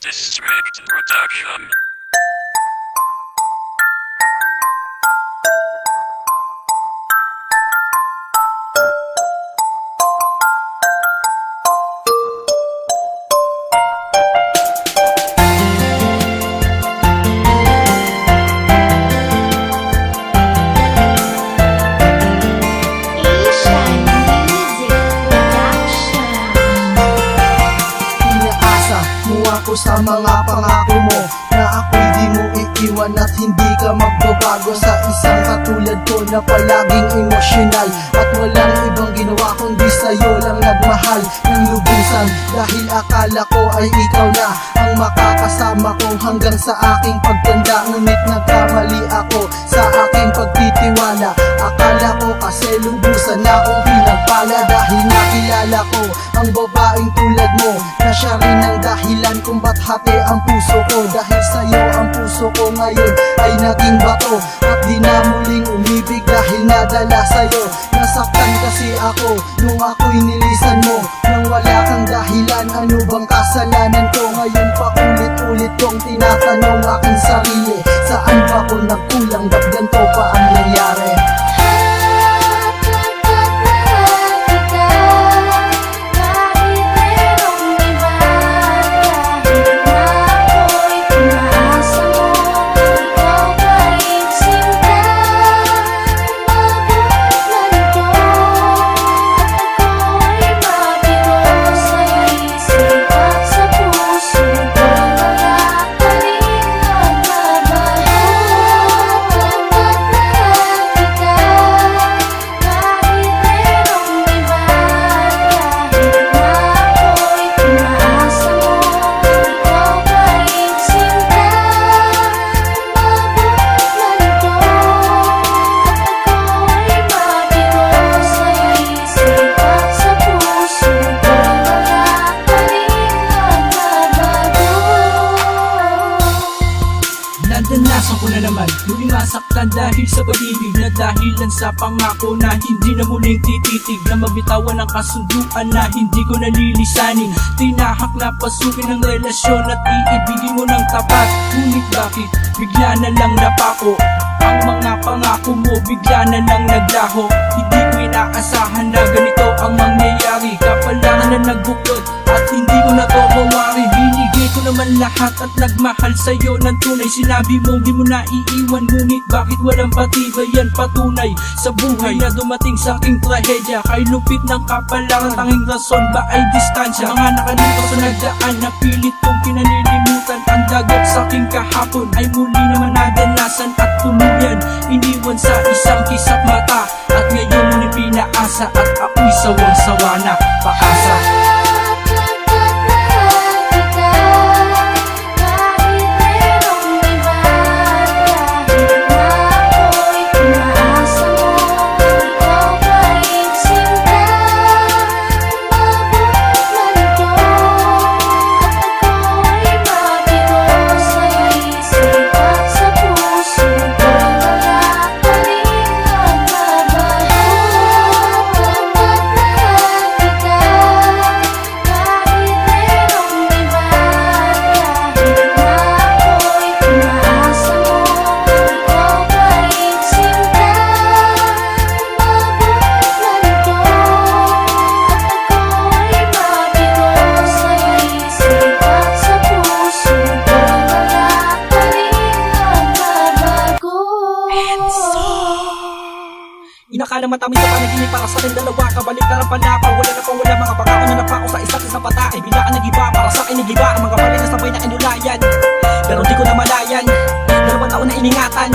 District Production. Sa mga pangako mo Na ako'y di mo iiwan at hindi ka magbabago Sa isang katulad ko na palaging emosyonal. At walang ibang ginawa kundi sa'yo lang nagmahal ng lubusan. Dahil akala ko ay ikaw na ang makakasama ko Hanggang sa aking pagtanda. Ngunit nagkamali ako sa aking pagtitiwala Akala ko kasi lubusan na akong pinagpala Dahil nakilala ko ang babaeng tulad mo. Na siya rin ang dahilan kung ba't hati ang puso ko. Dahil sa'yo ang puso ko ngayon ay naging bato. At di na muling umibig dahil nadala sa'yo. Nasaktan kasi ako nung ako'y nilisan mo. Nang wala kang dahilan ano bang kasalanan ko? Ngayon pa ulit-ulit kong tinatanong aking sarili Saan ba ko nagkulang ba't ganito pa ang nangyari Nandanasan ko na naman Muling masaktan dahil sa pag-ibig Na dahilan sa pangako na hindi na muling tititig Na mabitawan ang kasunduan na hindi ko nalilisanin. Tinahak na pasukin ang relasyon at iibigin mo ng tapat. Ngunit bakit? Bigla na lang napako. Ang mga pangako mo bigla na lang naglaho. Hindi inaasahan na ganito ang mangyayari. Kapalangan na nagbukod at hindi ko na to mawari. Binigay ko naman lahat at nagmahal sa'yo ng tunay. Sinabi mong di mo na iiwan Ngunit bakit walang patibay yan patunay Sa buhay na dumating sa aking trahedya? Kay lupit ng kapalangan Tanging rason ba ay distansya? Mga nakalipas sa nagdaan na pilit kong pinanilimutan Ang dagat sa aking kahapon ay muli naman nadanasan At tuluyan iniwan sa isang kisap mata muli pinaasa At ako'y sawang-sawa na paasa Inakala matamis sa panaginip para sa ating dalawa. Kabalik na lang panapa, wala na pa wala. Mga pangako na napako sa isa't isang pata. Ay bigla ka nag-iba, para sa akin nagiba mga balik na sabay na inulayan. Pero di ko na malayan. Dalawang taon na iningatan